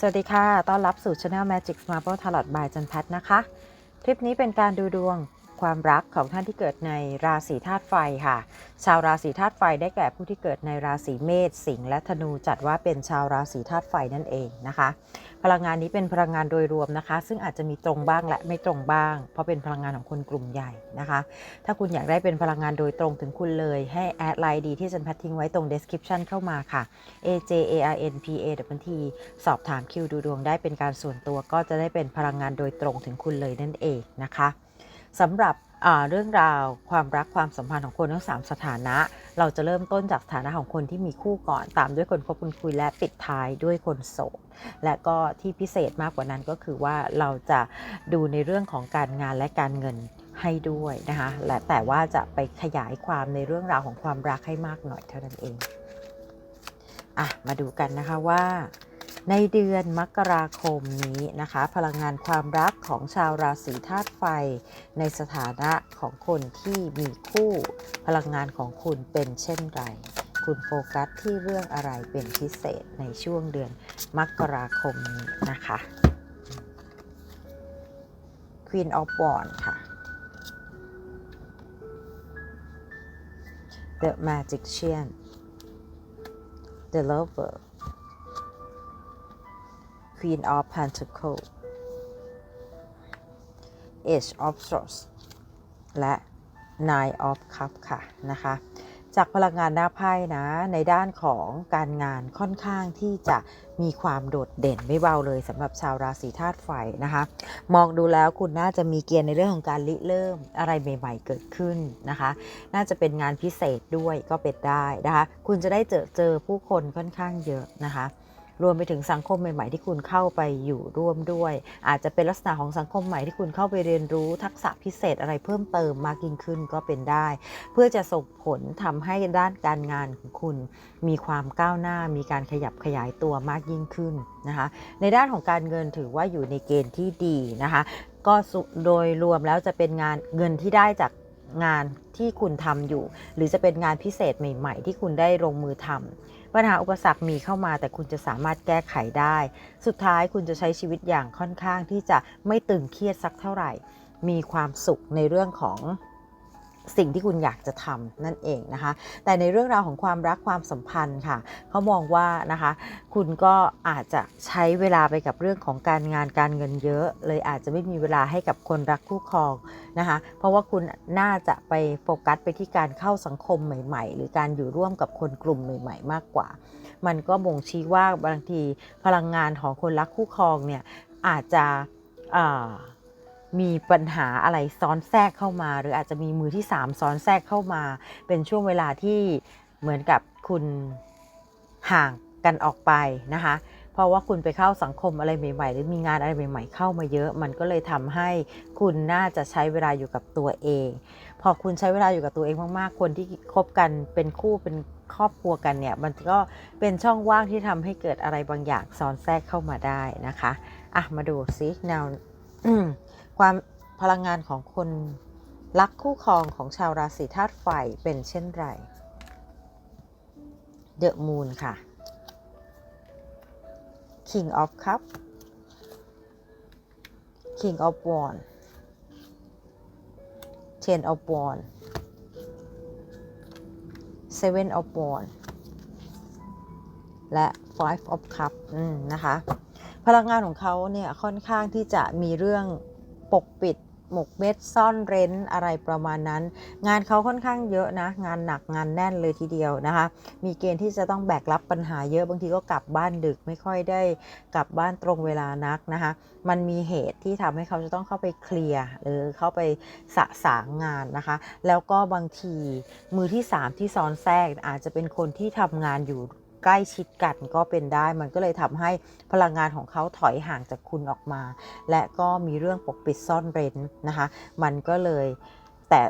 สวัสดีค่ะ ต้อนรับสู่ช anel Magic Marble Tarot by จันพัฒน์นะคะ คลิปนี้เป็นการดูดวง ความรักของท่านที่เกิดในราศีธาตุไฟค่ะ ชาวราศีธาตุไฟได้แก่ผู้ที่เกิดในราศีเมษ สิงห์ และธนูจัดว่าเป็นชาวราศีธาตุไฟนั่นเองนะคะ พลังงานนี้เป็นพลังงานโดยรวมนะคะ ซึ่งอาจจะมีตรงบ้างและไม่ตรงบ้าง เพราะเป็นพลังงานของคนกลุ่มใหญ่นะคะ ถ้าคุณอยากได้เป็นพลังงานโดยตรงถึงคุณเลย ให้แอดไลน์ดีที่จันพัฒน์ทิ้งไว้ตรง description เข้ามาค่ะ A J A R N P A W T สอบถามคิวดูดวงได้เป็นการส่วนตัวก็จะได้เป็นพลังงานโดยตรงถึงคุณเลยนั่นเองนะคะ สำหรับเรื่องราวความรักความสัมพันธ์ของคนทั้ง 3 สถานะ เราจะเริ่มต้นจากสถานะของคนที่มีคู่ก่อน ตามด้วยคนคบคนคุยและปิดท้ายด้วยคนโสดและก็ที่พิเศษมากกว่านั้นก็คือว่าเราจะดูในเรื่องของการงานและการเงินให้ด้วยนะคะและแต่ว่าจะไปขยายความในเรื่องราวของความรักให้มากหน่อยเท่านั้นเองอะมาดูกันนะคะว่า ในเดือนมกราคมนี้นะคะ พลังงานความรักของชาวราศีธาตุไฟ ในสถานะของคนที่มีคู่ พลังงานของคุณเป็นเช่นไร คุณโฟกัสที่เรื่องอะไรเป็นพิเศษในช่วงเดือนมกราคมนี้นะคะ Queen of Wands ค่ะ The Magician The Lover Queen of Pentacles Age of Swords และ Nine of Cups ค่ะนะคะ จากพลังงานหน้าไพ่นะ ในด้านของการงานค่อนข้างที่จะมีความโดดเด่นไม่เบาเลยสำหรับชาวราศีธาตุไฟนะคะ มองดูแล้วคุณน่าจะมีเกณฑ์ในเรื่องของการริเริ่มอะไรใหม่ ๆ เกิดขึ้นนะคะ น่าจะเป็นงานพิเศษด้วยก็เป็นได้นะคะ คุณจะได้เจอเจอผู้คนค่อนข้างเยอะนะคะ รวมไปถึงสังคมใหม่ๆที่คุณเข้าไปอยู่ร่วมด้วย อาจจะเป็นลักษณะของสังคมใหม่ที่คุณเข้าไปเรียนรู้ทักษะพิเศษอะไรเพิ่มเติมมากยิ่งขึ้นก็เป็นได้ เพื่อจะส่งผลทำให้ด้านการงานของคุณ มีความก้าวหน้ามีการขยับขยายตัวมากยิ่งขึ้นนะคะในด้านของการเงินถือว่าอยู่ในเกณฑ์ที่ดีนะคะก็โดยรวมแล้วจะเป็นงานเงินที่ได้จากงานที่คุณทำอยู่ หรือจะเป็นงานพิเศษใหม่ ๆ ที่คุณได้ลงมือทำ ปัญหาอุปสรรคมีเข้ามาแต่คุณจะสามารถแก้ไขได้ สุดท้ายคุณจะใช้ชีวิตอย่างค่อนข้างที่จะไม่ตึงเครียดสักเท่าไหร่ มีความสุขในเรื่องของ สิ่งที่คุณอยากจะทำนั่นเองนะคะ แต่ในเรื่องราวของความรักความสัมพันธ์ค่ะเขามองว่านะคะ คุณก็อาจจะใช้เวลาไปกับเรื่องของการงานการเงินเยอะ เลยอาจจะไม่มีเวลาให้กับคนรักคู่ครองนะคะ เพราะว่าคุณน่าจะไปโฟกัสไปที่การเข้าสังคมใหม่ ๆ หรือการอยู่ร่วมกับคนกลุ่มใหม่ ๆ มากกว่า มันก็บ่งชี้ว่าบางทีพลังงานของคนรักคู่ครองเนี่ยอาจจะอ่า มีปัญหาอะไรซ้อนแทรกเข้ามา หรืออาจจะมีมือที่ 3 ซ้อนแทรกเข้ามา เป็นช่วงเวลาที่เหมือนกับคุณห่างกันออกไปนะคะเพราะว่าคุณไปเข้าสังคมอะไรใหม่ๆ หรือมีงานอะไรใหม่ ๆ เข้ามาเยอะ มันก็เลยทำให้คุณน่าจะใช้เวลาอยู่กับตัวเอง พอคุณใช้เวลาอยู่กับตัวเองมากๆ คนที่คบกันเป็นคู่เป็นครอบครัวกันเนี่ย มันก็เป็นช่องว่างที่ทำให้เกิดอะไรบางอย่างซ้อนแทรกเข้ามาได้นะคะ อะ มาดูซิแนว ความพลังงานของคนรักคู่ครองของชาวราศีธาตุไฟเป็นเช่นไร The Moon ค่ะ King of Cup King of Wand Ten of Wand Seven of Wand และ Five of Cup นะคะ พลังงานของเขาเนี่ยค่อนข้างที่จะมีเรื่อง ปกปิดหมกเม็ดซ่อนเร้นอะไรประมาณนั้น งานเขาค่อนข้างเยอะนะ งานหนักงานแน่นเลยทีเดียวนะคะ มีเกณฑ์ที่จะต้องแบกรับปัญหาเยอะบางทีก็กลับบ้านดึกไม่ค่อยได้กลับบ้านตรงเวลานักนะคะ มันมีเหตุที่ทำให้เขาจะต้องเข้าไปเคลียร์หรือเข้าไปสะสางงานนะคะ แล้วก็บางทีมือที่ 3 ที่ซ้อนแทรกอาจจะเป็นคนที่ทำงานอยู่ ใกล้ชิดกันก็เป็นได้ มันก็เลยทำให้พลังงานของเขาถอยห่างจากคุณออกมา และก็มีเรื่องปกปิดซ่อนเร้นนะคะ มันก็เลยแต่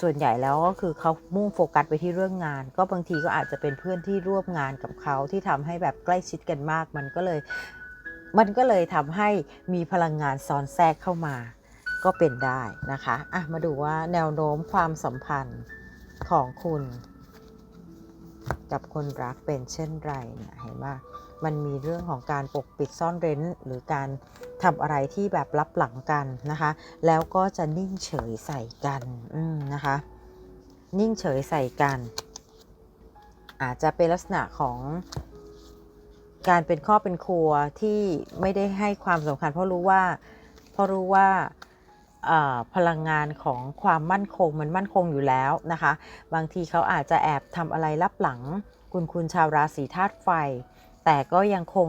ส่วนใหญ่แล้วก็คือเขามุ่งโฟกัสไปที่เรื่องงาน ก็บางทีก็อาจจะเป็นเพื่อนที่ร่วมงานกับเขาที่ทำให้แบบใกล้ชิดกันมาก มันก็เลยมันก็เลยทำให้มีพลังงานซ้อนแทรกเข้ามา ก็เป็นได้นะคะอะมาดูว่าแนวโน้มความสัมพันธ์ของคุณ กับคนรักเป็นเช่นไรเนี่ยเห็นว่ามันมีเรื่องของการปกปิดซ่อนเร้นหรือการทำอะไรที่แบบลับหลังกันนะคะ แล้วก็จะนิ่งเฉยใส่กันนะคะ นิ่งเฉยใส่กัน อาจจะเป็นลักษณะของการเป็นครอบเป็นครัวที่ไม่ได้ให้ความสำคัญเพราะรู้ว่าเพราะรู้ว่า พลังงานของความมั่นคงมันมั่นคงอยู่แล้วนะคะ บางทีเขาอาจจะแอบทำอะไรลับหลัง คุณคุณชาวราศีธาตุไฟ แต่ก็ยังคง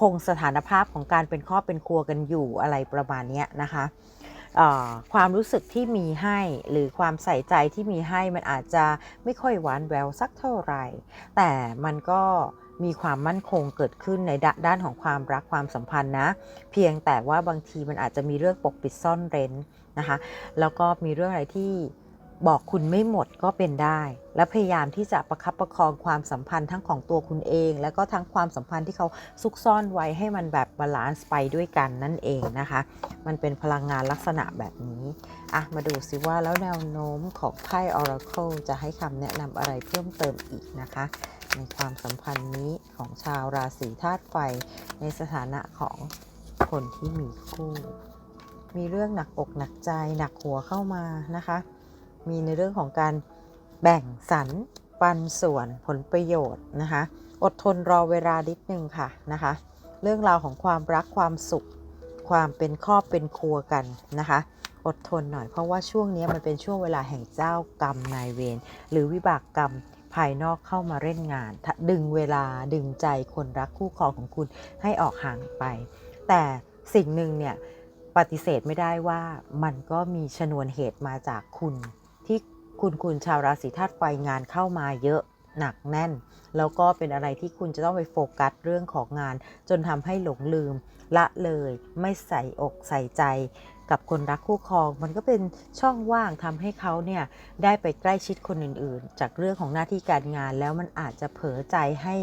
คงสถานภาพของการเป็นครอบเป็นครัวกันอยู่อะไรประมาณนี้นะคะความรู้สึกที่มีให้หรือความใส่ใจที่มีให้มันอาจจะไม่ค่อยหวานแววสักเท่าไหร่ แต่มันก็ มีความมั่นคงเกิดขึ้นในดด้านของความรักความสัมพันธ์นะ เพียงแต่ว่าบางทีมันอาจจะมีเรื่องปกปิดซ่อนเร้นนะคะ แล้วก็มีเรื่องอะไรที่บอกคุณไม่หมดก็เป็นได้ และพยายามที่จะประคับประคองความสัมพันธ์ทั้งของตัวคุณเอง แล้วก็ทั้งความสัมพันธ์ที่เขาซุกซ่อนไว้ให้มันแบบบาลานซ์ไปด้วยกันนั่นเองนะคะ มันเป็นพลังงานลักษณะแบบนี้อะมาดูสิว่าแล้วแนวโน้มของไพ่ Oracle จะให้คำแนะนำอะไรเพิ่มเติมอีกนะคะ ในความสัมพันธ์นี้ของชาวราศีธาตุไฟในสถานะของคนที่มีคู่ มีเรื่องหนักอกหนักใจหนักหัวเข้ามานะคะ มีในเรื่องของการแบ่งสรรปันส่วนผลประโยชน์นะคะ อดทนรอเวลานิดนึงค่ะนะคะ เรื่องราวของความรักความสุข ความเป็นครอบเป็นครัวกันนะคะ อดทนหน่อยเพราะว่าช่วงนี้มันเป็นช่วงเวลาแห่งเจ้ากรรมนายเวรหรือวิบากกรรม ภายนอกเข้ามาเล่นงาน ดึงเวลาดึงใจคนรักคู่ครองของคุณให้ออกห่างไป แต่สิ่งหนึ่งเนี่ยปฏิเสธไม่ได้ว่ามันก็มีชนวนเหตุมาจากคุณที่คุณคุณชาวราศีธาตุไฟงานเข้ามาเยอะหนักแน่น แล้วก็เป็นอะไรที่คุณจะต้องไปโฟกัสเรื่องของงาน จนทำให้หลงลืม ละเลยไม่ใส่อกใส่ใจ กับคนรักคู่ครอง มันก็เป็นช่องว่างทำให้เขาเนี่ยได้ไปใกล้ชิดคนอื่นๆ จากเรื่องของหน้าที่การงานแล้วมันอาจจะเผลอใจให้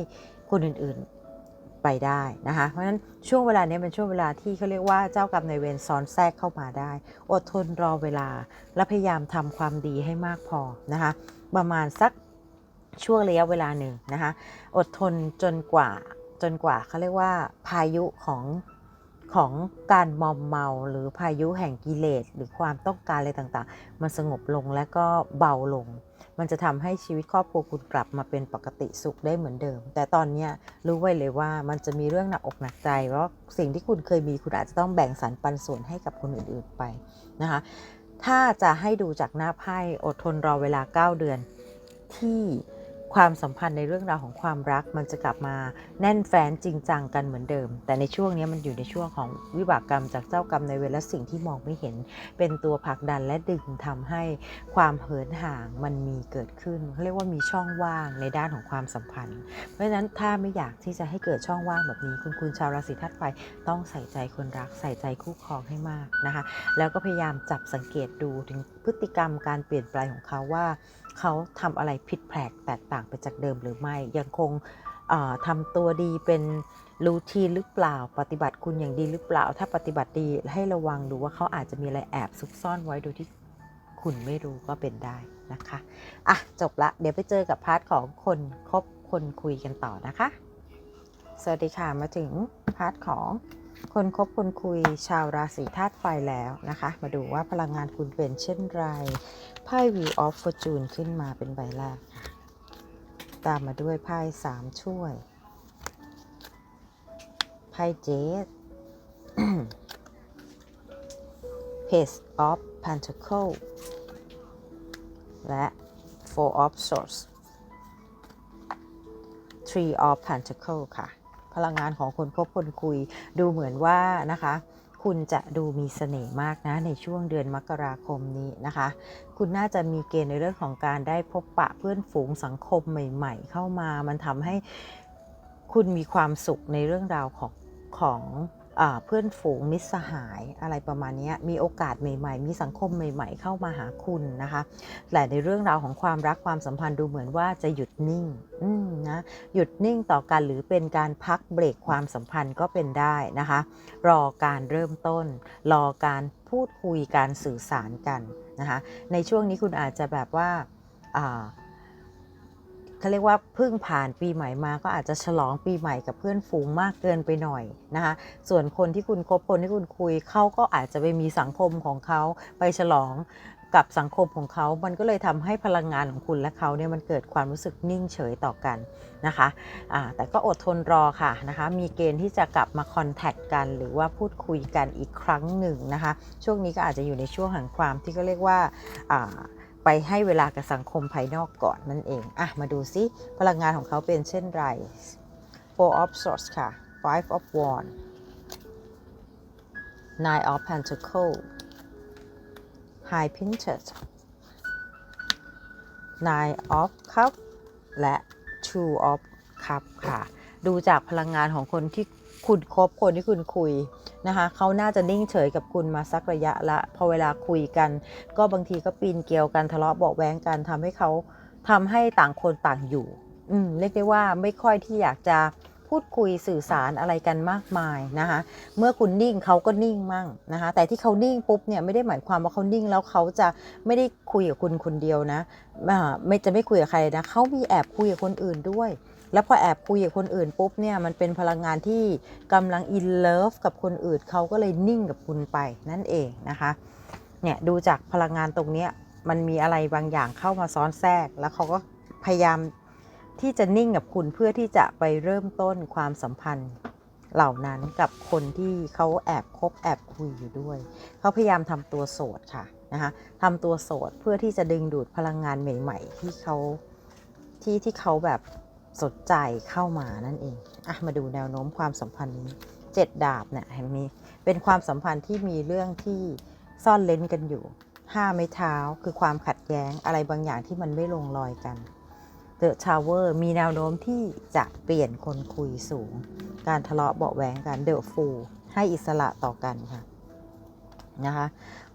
คนอื่นๆไปได้นะคะ เพราะฉะนั้นช่วงเวลานี้เป็นช่วงเวลาที่เขาเรียกว่าเจ้ากรรมนายเวรซ้อนแทรกเข้ามาได้ อดทนรอเวลาและพยายามทำความดีให้มากพอนะคะประมาณสักช่วงระยะเวลาหนึ่งนะคะอดทนจนกว่าจนกว่าเขาเรียกว่าพายุของ ของการมอมเมาหรือพายุแห่งกิเลสหรือความต้องการอะไรต่างๆ มันสงบลงและก็เบาลง มันจะทำให้ชีวิตครอบครัวคุณกลับมาเป็นปกติสุขได้เหมือนเดิม แต่ตอนนี้รู้ไว้เลยว่ามันจะมีเรื่องหนักอกหนักใจเพราะสิ่งที่คุณเคยมีคุณอาจจะต้องแบ่งสรรปันส่วนให้กับคนอื่นๆไปนะคะถ้าจะให้ดูจากหน้าไพ่อดทนรอเวลา 9 เดือนที่ ความสัมพันธ์ในเรื่องราวของความรักมันจะกลับมาแน่นแฟ้นจริงจังกันเหมือนเดิม แต่ในช่วงนี้มันอยู่ในช่วงของวิบากกรรมจากเจ้ากรรมในเวรและสิ่งที่มองไม่เห็น เป็นตัวผลักดันและดึงทำให้ความเหินห่างมันมีเกิดขึ้นเขาเรียกว่ามีช่องว่างในด้านของความสัมพันธ์ เพราะฉะนั้นถ้าไม่อยากที่จะให้เกิดช่องว่างแบบนี้ คุณคุณชาวราศีธาตุไฟต้องใส่ใจคนรักใส่ใจคู่ครองให้มากนะคะ แล้วก็พยายามจับสังเกตดูถึงพฤติกรรมการเปลี่ยนแปลงของเขาว่า เขาทำอะไรผิดแผกแตกต่างไปจากเดิมหรือไม่ ยังคงทำตัวดีเป็นรูทีนหรือเปล่า ปฏิบัติคุณอย่างดีหรือเปล่า ถ้าปฏิบัติดีให้ระวังดูว่าเขาอาจจะมีอะไรแอบซุกซ่อนไว้โดยที่คุณไม่รู้ก็เป็นได้นะคะอะจบละ เดี๋ยวไปเจอกับพาร์ทของคนคบคนคุยกันต่อนะคะ สวัสดีค่ะมาถึงพาร์ทของคนคบคนคุยชาวราศีธาตุไฟแล้วนะคะ มาดูว่าพลังงานคุณเป็นเช่นไร ไพ่ Wheel of Fortune ขึ้นมาเป็นใบแรกค่ะ ตามมาด้วยไพ่สามช่วย ไพ่เจด Page of Pentacle และ Four of Swords Three of Pentacle ค่ะ พลังงานของคนคบคนคุยดูเหมือนว่านะคะ คุณจะดูมีเสน่ห์มากนะในช่วงเดือนมกราคมนี้นะคะ คุณน่าจะมีเกณฑ์ในเรื่องของการได้พบปะเพื่อนฝูงสังคมใหม่ ๆ เข้ามา มันทำให้คุณมีความสุขในเรื่องราวของของ เพื่อนฝูงมิตรสหายอะไรประมาณนี้มีโอกาสใหม่ ๆ มีสังคมใหม่ ๆ เข้ามาหาคุณนะคะแต่ในเรื่องราวของความรักความสัมพันธ์ดูเหมือนว่าจะหยุดนิ่งนะหยุดนิ่งต่อกันหรือเป็นการพักเบรกความสัมพันธ์ก็เป็นได้นะคะ รอการเริ่มต้น รอการพูดคุยการสื่อสารกันนะคะในช่วงนี้คุณอาจจะแบบว่าา เขาเรียกว่าเพิ่งผ่านปีใหม่มาก็อาจจะฉลองปีใหม่กับเพื่อนฝูงมากเกินไปหน่อยนะคะส่วนคนที่คุณคบคนที่คุณคุยเขาก็อาจจะไปมีสังคมของเขาไปฉลองกับสังคมของเขา มันก็เลยทำให้พลังงานของคุณและเขาเนี่ยมันเกิดความรู้สึกนิ่งเฉยต่อกันนะคะอ่าแต่ก็อดทนรอค่ะนะคะ มีเกณฑ์ที่จะกลับมาคอนแทคกัน หรือว่าพูดคุยกันอีกครั้งหนึ่งนะคะ ช่วงนี้ก็อาจจะอยู่ในช่วงแห่งความที่ก็เรียกว่า ไปให้เวลากับสังคมภายนอกก่อนนั่นเอง อะ มาดูซิ พลังงานของเขาเป็นเช่นไร Four of Swords ค่ะ Five of Wands Nine of Pentacles High Princess Nine of Cup และ Two of Cup ค่ะ ดูจากพลังงานของคนที่ คุณคบคนที่คุณคุยนะคะเขาน่าจะนิ่งเฉยกับคุณมาสักระยะละพอเวลาคุยกัน ก็บางทีก็ปีนเกลียวกันทะเลาะเบาแวงกันทำให้เขาทำให้ต่างคนต่างอยู่ อืมเรียกได้ว่าไม่ค่อยที่อยากจะพูดคุยสื่อสารอะไรกันมากมายนะคะเมื่อคุณนิ่งเขาก็นิ่งมั่งนะคะแต่ที่เขานิ่งปุ๊บเนี่ยไม่ได้หมายความว่าเขานิ่งแล้วเขาจะไม่ได้คุยกับคุณคนเดียวนะอ่าไม่จะไม่คุยกับใครนะเขามีแอบคุยกับคนอื่นด้วย แล้วพอแอบคุยกับคนอื่นปุ๊บเนี่ยมันเป็นพลังงานที่กำลังอินเลิฟกับคนอื่นเขาก็เลยนิ่งกับคุณไปนั่นเองนะคะเนี่ยดูจากพลังงานตรงนี้มันมีอะไรบางอย่างเข้ามาซ้อนแทรก แล้วเขาก็พยายามที่จะนิ่งกับคุณเพื่อที่จะไปเริ่มต้นความสัมพันธ์เหล่านั้นกับคนที่เขาแอบคบแอบคุยอยู่ด้วย เขาพยายามทำตัวโสดค่ะนะคะทำตัวโสดเพื่อที่จะดึงดูดพลังงานใหม่ ๆ ที่เขาที่ที่เขาแบบ สนใจเข้ามานั่นเองอะมาดูแนวโน้มความสัมพันธ์นี้เจ็ดดาบเนี่ยเห็นมีเป็นความสัมพันธ์ที่มีเรื่องที่ซ่อนเล้นกันอยู่ห้าไม้เท้าคือความขัดแย้งอะไรบางอย่างที่มันไม่ลงรอยกัน The Tower มีแนวโน้มที่จะเปลี่ยนคนคุยสูง การทะเลาะเบาแหวงกัน The Fool ให้อิสระต่อกันค่ะนะคะ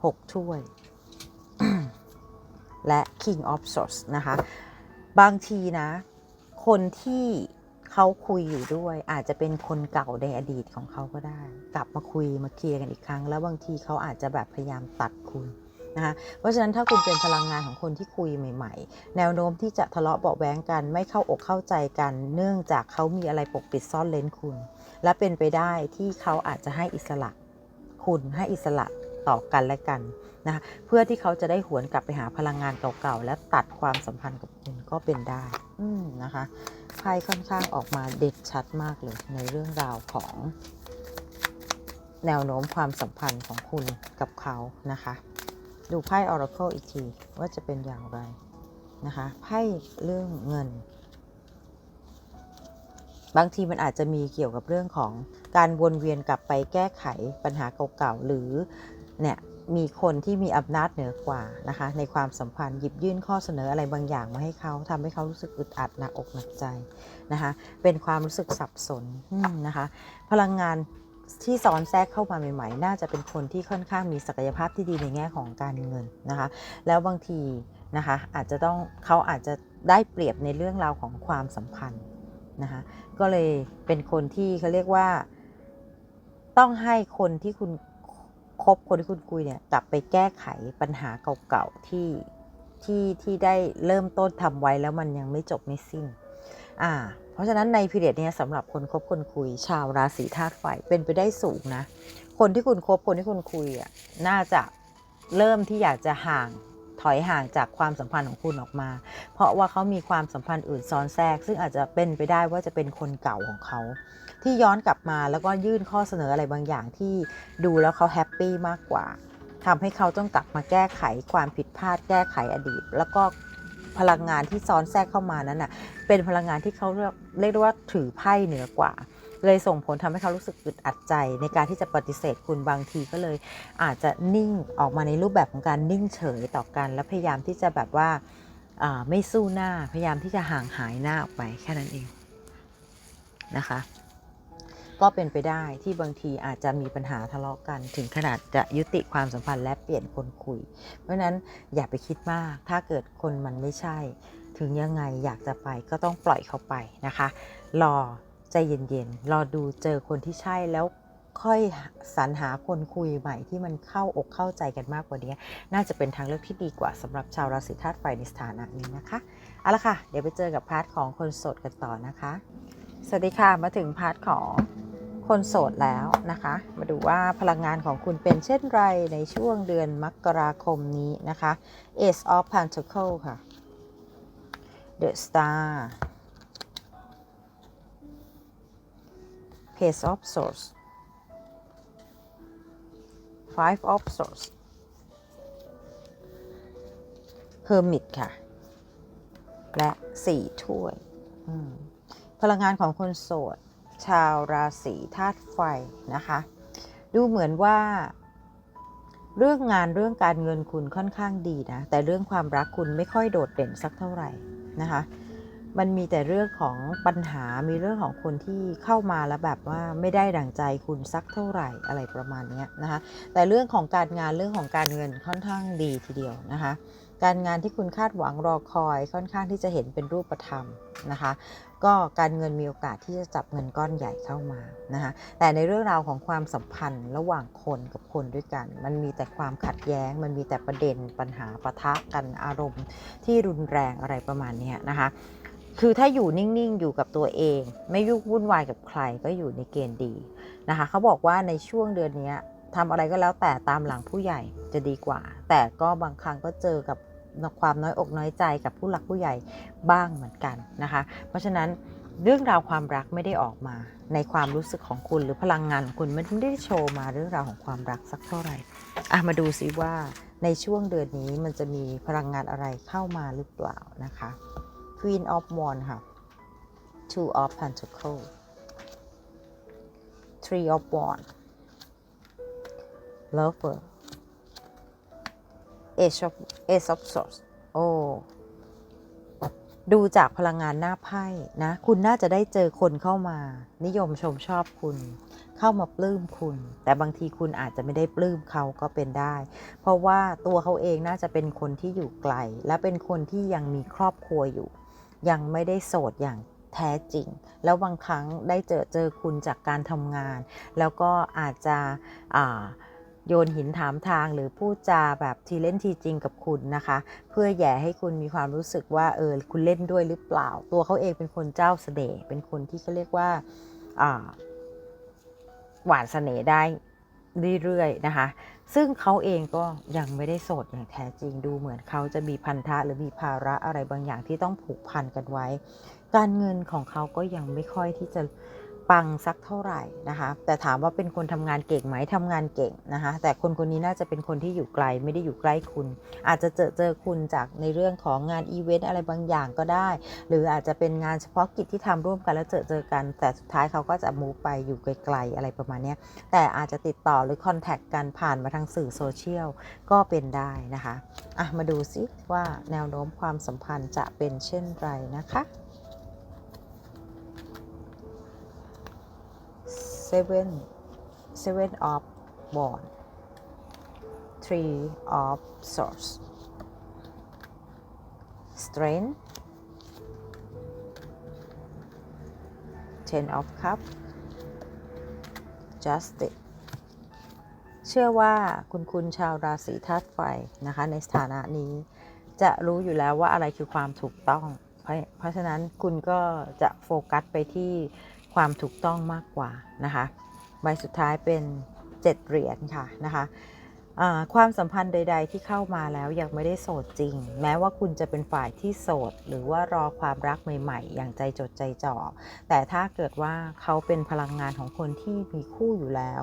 หกถ้วย และ King of Swords นะคะ บางทีนะ คนที่เขาคุยอยู่ด้วย อาจจะเป็นคนเก่าในอดีตของเขาก็ได้ กลับมาคุยมาเคลียร์กันอีกครั้ง แล้วบางทีเขาอาจจะแบบพยายามตัดคุณนะคะเพราะฉะนั้นถ้าคุณเป็นพลังงานของคนที่คุยใหม่ ๆ แนวโน้มที่จะทะเลาะเบาแว้งกันไม่เข้าอกเข้าใจกัน เนื่องจากเขามีอะไรปกปิดซ่อนเลนคุณ และเป็นไปได้ที่เขาอาจจะให้อิสระ คุณให้อิสระ ต่อกันและกันนะคะเพื่อที่เขาจะได้หวนกลับไปหาพลังงานเก่าๆ และตัดความสัมพันธ์กับคุณก็เป็นได้นะคะไพ่ค่อนข้างออกมาเด็ดชัดมากเลยในเรื่องราวของแนวโน้มความสัมพันธ์ของคุณกับเขานะคะ ดูไพ่ Oracle อีกที ว่าจะเป็นอย่างไรนะคะไพ่เรื่องเงิน บางทีมันอาจจะมีเกี่ยวกับเรื่องของการวนเวียนกลับไปแก้ไขปัญหาเก่าๆ หรือ เนี่ยมีคนที่มีอำนาจเหนือกว่านะคะในความสัมพันธ์หยิบยื่นข้อเสนออะไรบางอย่างมาให้เขาทำให้เขารู้สึกอึดอัดหนักอกหนักใจนะคะเป็นความรู้สึกสับสนนะคะพลังงานที่ซ้อนแทรกเข้ามาใหม่ๆ น่าจะเป็นคนที่ค่อนข้างมีศักยภาพที่ดีในแง่ของการเงินนะคะแล้วบางทีนะคะอาจจะต้องเขาอาจจะได้เปรียบในเรื่องราวของความสัมพันธ์นะคะก็เลยเป็นคนที่เขาเรียกว่า ต้องให้คนที่คุณ คบคนที่คุณคุยเนี่ยกลับไปแก้ไขปัญหาเก่าๆที่ที่ที่ได้เริ่มต้นทำไว้แล้วมันยังไม่จบไม่สิ้น อ่า เพราะฉะนั้นในพีเรียดนี้สำหรับคนคบคนคุย ชาวราศีธาตุไฟเป็นไปได้สูงนะ คนที่คุณคบคนที่คุณคุยอะน่าจะเริ่มที่อยากจะห่างถอยห่างจากความสัมพันธ์ของคุณออกมา เพราะว่าเขามีความสัมพันธ์อื่นซ้อนแทรก ซึ่งอาจจะเป็นไปได้ว่าจะเป็นคนเก่าของเขา ที่ย้อนกลับมาแล้วก็ยื่นข้อเสนออะไรบางอย่างที่ดูแล้วเขาแฮปปี้มากกว่าทำให้เขาต้องกลับมาแก้ไขความผิดพลาด แก้ไขอดีต แล้วก็พลังงานที่ซ้อนแทรกเข้ามานั้นน่ะเป็นพลังงานที่เขาเรียกเรียกว่าถือไพ่เหนือกว่า เลยส่งผลทำให้เขารู้สึกอึดอัดใจ ในการที่จะปฏิเสธคุณบางทีก็เลย อาจจะนิ่งออกมาในรูปแบบของการนิ่งเฉยต่อกัน และพยายามที่จะแบบว่าไม่สู้หน้า พยายามที่จะห่างหายหน้าออกไปแค่นั้นเองนะคะ ก็เป็นไปได้ที่บางทีอาจจะมีปัญหาทะเลาะกัน ถึงขนาดจะยุติความสัมพันธ์และเปลี่ยนคนคุย เพราะฉะนั้นอย่าไปคิดมาก ถ้าเกิดคนมันไม่ใช่ ถึงยังไงอยากจะไปก็ต้องปล่อยเขาไปนะคะ รอใจเย็นๆ รอดูเจอคนที่ใช่แล้วค่อยสรรหาคนคุยใหม่ที่มันเข้าอกเข้าใจกันมากกว่านี้ น่าจะเป็นทางเลือกที่ดีกว่าสำหรับชาวราศีธาตุไฟในสถานะนี้นะคะ เอาละค่ะ เดี๋ยวไปเจอกับพาร์ทของคนโสดกันต่อนะคะ สวัสดีค่ะ มาถึงพาร์ทของ คนโสดแล้วนะคะ มาดูว่าพลังงานของคุณเป็นเช่นไรในช่วงเดือนมกราคมนี้นะคะ Ace of Pentacles ค่ะ The Star Page of Swords Five of Swords Hermit ค่ะ และสี่ถ้วย พลังงานของคนโสด ชาวราศีธาตุไฟนะคะ ดูเหมือนว่า เรื่องงานเรื่องการเงินคุณค่อนข้างดีนะ แต่เรื่องความรักคุณไม่ค่อยโดดเด่นสักเท่าไหร่นะคะ มันมีแต่เรื่องของปัญหา มีเรื่องของคนที่เข้ามาแล้วแบบว่าไม่ได้ดั่งใจคุณสักเท่าไหร่อะไรประมาณนี้นะคะ แต่เรื่องของการงานเรื่องของการเงินค่อนข้างดีทีเดียวนะคะการงานที่คุณคาดหวังรอคอยค่อนข้างที่จะเห็นเป็นรูปธรรมนะคะ ก็การเงินมีโอกาสที่จะจับเงินก้อนใหญ่เข้ามานะคะแต่ในเรื่องราวของความสัมพันธ์ระหว่างคนกับคนด้วยกัน มันมีแต่ความขัดแย้ง มันมีแต่ประเด็นปัญหาปะทะกันอารมณ์ ที่รุนแรงอะไรประมาณนี้นะคะคือถ้าอยู่นิ่ง ๆ อยู่กับตัวเอง ไม่ยุ่งวุ่นวายกับใครก็อยู่ในเกณฑ์ดีนะคะเขาบอกว่าในช่วงเดือนนี้ทำอะไรก็แล้วแต่ตามหลังผู้ใหญ่จะดีกว่า แต่ก็บางครั้งก็เจอกับ ความน้อยอกน้อยใจกับผู้หลักผู้ใหญ่บ้างเหมือนกันนะคะ เพราะฉะนั้นเรื่องราวความรักไม่ได้ออกมาในความรู้สึกของคุณหรือพลังงานของคุณไม่ได้โชว์มาเรื่องราวของความรักสักเท่าไหร่อะมาดูซิว่าในช่วงเดือนนี้มันจะมีพลังงานอะไรเข้ามาหรือเปล่านะคะ Queen of Wands ค่ะ Two of Pentacles Three of Wands Lover Ace of Ace of Swords โอ้ดูจากพลังงานหน้าไพ่นะ คุณน่าจะได้เจอคนเข้ามา นิยมชมชอบคุณ เข้ามาปลื้มคุณ แต่บางทีคุณอาจจะไม่ได้ปลื้มเขาก็เป็นได้ เพราะว่าตัวเขาเองน่าจะเป็นคนที่อยู่ไกล และเป็นคนที่ยังมีครอบครัวอยู่ ยังไม่ได้โสดอย่างแท้จริง แล้วบางครั้งได้เจอเจอคุณจากการทำงาน แล้วก็อาจจะอ่า โยนหินถามทางหรือพูดจาแบบทีเล่นทีจริงกับคุณนะคะ เพื่อแย่ให้คุณมีความรู้สึกว่าเออคุณเล่นด้วยหรือเปล่า ตัวเขาเองเป็นคนเจ้าเสน่ห์เป็นคนที่เขาเรียกว่าอ่าหวานเสน่ห์ได้เรื่อยๆนะคะ ซึ่งเขาเองก็ยังไม่ได้โสดอย่างแท้จริงดูเหมือนเขาจะมีพันธะหรือมีภาระอะไรบางอย่างที่ต้องผูกพันกันไว้ การเงินของเขาก็ยังไม่ค่อยที่จะ ปังสักเท่าไหร่นะคะ แต่ถามว่าเป็นคนทำงานเก่งไหมทำงานเก่งนะคะ แต่คนคนนี้น่าจะเป็นคนที่อยู่ไกลไม่ได้อยู่ใกล้คุณ อาจจะเจอเจอคุณจากในเรื่องของงานอีเวนต์อะไรบางอย่างก็ได้ หรืออาจจะเป็นงานเฉพาะกิจที่ทำร่วมกันแล้วเจอเจอกัน แต่สุดท้ายเขาก็จะมูฟไปอยู่ไกลๆอะไรประมาณนี้แต่อาจจะติดต่อหรือคอนแทคกันผ่านมาทางสื่อโซเชียลก็เป็นได้นะคะอะมาดูซิว่าแนวโน้มความสัมพันธ์จะเป็นเช่นไรนะคะ seven seven of wands three of swords strength ten of cup justice เชื่อว่าคุณคุณชาวราศีธาตุไฟนะคะในสถานะนี้จะรู้อยู่แล้วว่าอะไรคือความถูกต้อง เพราะเพราะฉะนั้นคุณก็จะโฟกัสไปที่ ความถูกต้องมากกว่านะคะใบสุดท้ายเป็น 7 เหรียญค่ะนะคะความสัมพันธ์ใด ๆ ที่เข้ามาแล้วยังไม่ได้โสดจริง แม้ว่าคุณจะเป็นฝ่ายที่โสด หรือว่ารอความรักใหม่ ๆ อย่างใจจดใจจ่อ แต่ถ้าเกิดว่าเขาเป็นพลังงานของคนที่มีคู่อยู่แล้ว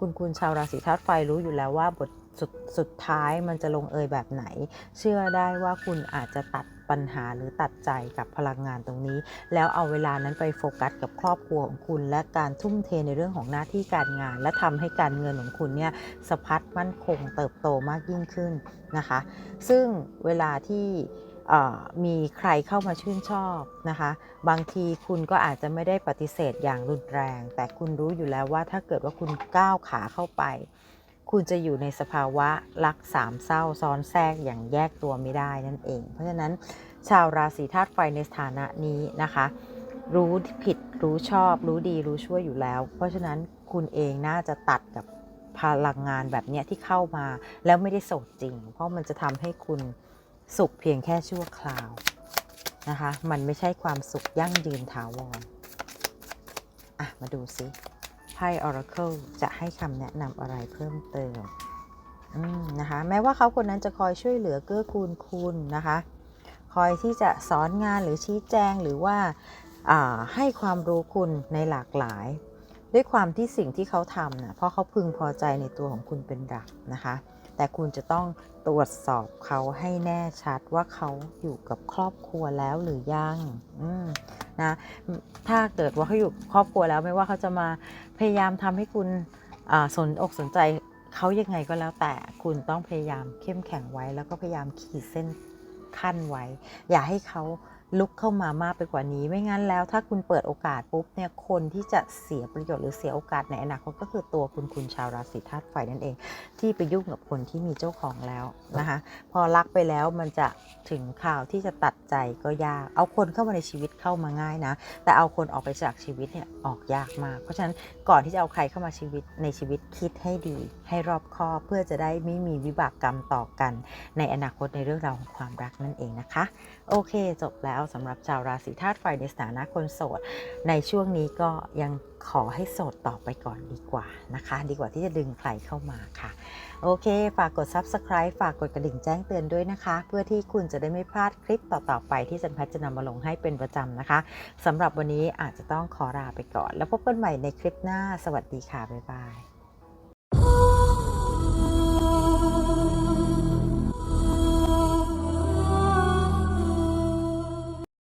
คุณคุณชาวราศีธาตุไฟรู้อยู่แล้วว่าบทสุดสุดท้ายมันจะลงเอยแบบไหน เชื่อได้ว่าคุณอาจจะตัด ปัญหาหรือตัดใจกับพลังงานตรงนี้ แล้วเอาเวลานั้นไปโฟกัสกับครอบครัวของคุณ และการทุ่มเทในเรื่องของหน้าที่การงาน และทำให้การเงินของคุณเนี่ยสะพัดมั่นคงเติบโตมากยิ่งขึ้นนะคะ ซึ่งเวลาที่มีใครเข้ามาชื่นชอบนะคะ บางทีคุณก็อาจจะไม่ได้ปฏิเสธอย่างรุนแรง แต่คุณรู้อยู่แล้วว่าถ้าเกิดว่าคุณก้าวขาเข้าไป คุณจะอยู่ในสภาวะรักสามเศร้าซ้อนแทรกอย่างแยกตัวไม่ได้นั่นเอง เพราะฉะนั้นชาวราศีธาตุไฟในสถานะนี้นะคะ รู้ผิดรู้ชอบ รู้ดีรู้ชั่วอยู่แล้ว เพราะฉะนั้นคุณเองน่าจะตัดกับพลังงานแบบนี้ที่เข้ามา แล้วไม่ได้โสดจริง เพราะมันจะทำให้คุณสุขเพียงแค่ชั่วคราวนะคะ มันไม่ใช่ความสุขยั่งยืนถาวรอะมาดูซิ ไพ่ Oracle จะให้คำแนะนำอะไรเพิ่มเติมนะคะแม้ว่าเขาคนนั้นจะคอยช่วยเหลือเกื้อกูลคุณนะคะ คอยที่จะสอนงานหรือชี้แจงหรือว่าาให้ความรู้คุณในหลากหลาย ด้วยความที่สิ่งที่เขาทำนะเพราะเขาพึงพอใจในตัวของคุณเป็นหลักนะคะ แต่คุณจะต้องตรวจสอบเขาให้แน่ชัดว่าเขาอยู่กับครอบครัวแล้วหรือยัง นะถ้าเกิดว่าเขาอยู่ครอบครัวแล้วไม่ว่าเขาจะมาพยายามทำให้คุณสนอกสนใจเขายังไงก็แล้วแต่คุณต้องพยายามเข้มแข็งไว้ แล้วก็พยายามขีดเส้นขั้นไว้ อย่าให้เขา ลุกเข้ามามากไปกว่านี้ ไม่งั้นแล้วถ้าคุณเปิดโอกาสปุ๊บเนี่ยคนที่จะเสียประโยชน์หรือเสียโอกาสในอนาคตก็คือตัวคุณคุณชาวราศีธาตุไฟนั่นเอง ที่ไปยุ่งกับคนที่มีเจ้าของแล้วนะคะพอรักไปแล้วมันจะถึงข่าวที่จะตัดใจก็ยาก เอาคนเข้ามาในชีวิตเข้ามาง่ายนะ แต่เอาคนออกไปจากชีวิตเนี่ยออกยากมาก เพราะฉะนั้นก่อนที่จะเอาใครเข้ามาชีวิตในชีวิตคิดให้ดี ให้รอบคอบเพื่อจะได้ไม่มีวิบากกรรมต่อกัน ในอนาคตในเรื่องราวของความรักนั่นเองนะคะ โอเคจบแล้วแล้วสำหรับชาวราศีธาตุไฟในสถานะคนโสด ในช่วงนี้ก็ยังขอให้โสดต่อไปก่อนดีกว่านะคะ ดีกว่าที่จะดึงใครเข้ามาค่ะ โอเค ฝากกด Subscribe ฝากกดกระดิ่งแจ้งเตือนด้วยนะคะ เพื่อที่คุณจะได้ไม่พลาดคลิปต่อๆไปที่จันพัฒจะนำมาลงให้เป็นประจำนะคะสำหรับวันนี้อาจจะต้องขอลาไปก่อน แล้วพบกันใหม่ในคลิปหน้า สวัสดีค่ะ บ๊ายบาย